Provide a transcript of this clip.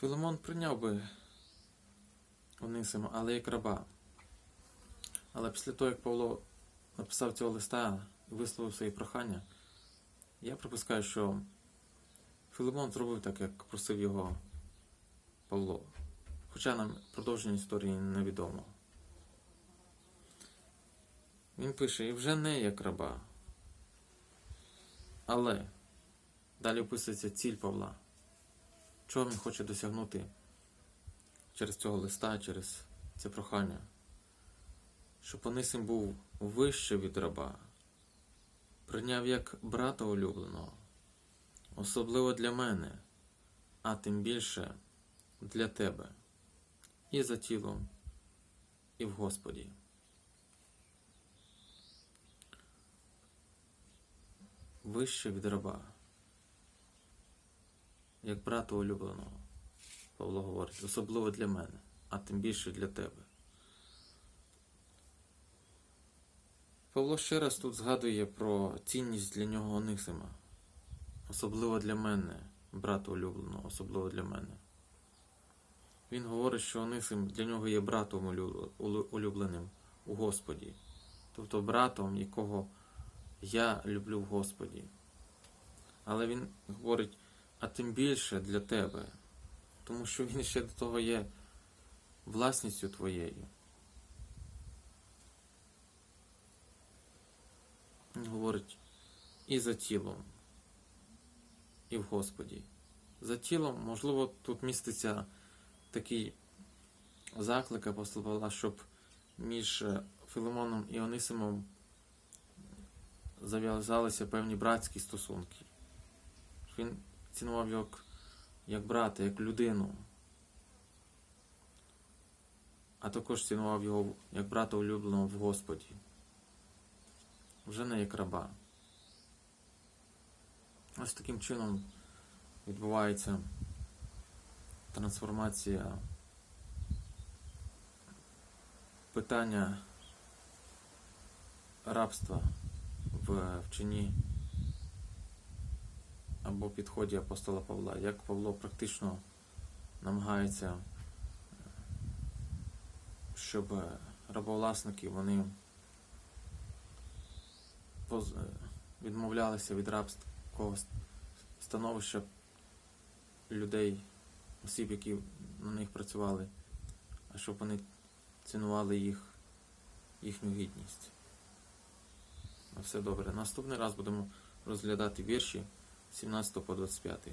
Филимон прийняв би Онисима, але як раба. Але після того, як Павло написав цього листа і висловив свої прохання, я припускаю, що Филимон зробив так, як просив його Павло. Хоча нам продовження історії невідомо. Він пише, і вже не як раба. Але далі описується ціль Павла. Чого він хоче досягнути через цього листа, через це прохання? Щоб Онисим був вище від раба, прийняв як брата улюбленого, особливо для мене, а тим більше для тебе, і за тілом, і в Господі. Вище від раба, як брата улюбленого, Павло говорить, особливо для мене, а тим більше для тебе. Павло ще раз тут згадує про цінність для нього Онисима, особливо для мене, брата улюбленого, особливо для мене. Він говорить, що Онисим для нього є братом улю- улю- улюбленим у Господі, тобто братом, якого я люблю в Господі. Але він говорить, а тим більше для тебе, тому що він ще до того є власністю твоєю. Він говорить і за тілом, і в Господі. За тілом, можливо, тут міститься такий заклик апостола щоб між е, Филимоном і Онисимом зав'язалися певні братські стосунки. Він цінував як, як брата, як людину. А також цінував його як брата улюбленого в Господі. Вже не як раба. Ось таким чином відбувається трансформація питання рабства в вченні або підході апостола Павла, як Павло практично намагається, щоб рабовласники вони відмовлялися від рабського становища людей, осіб, які на них працювали, а щоб вони цінували їх, їхню гідність. На все добре. Наступний раз будемо розглядати вірші 17 по 25.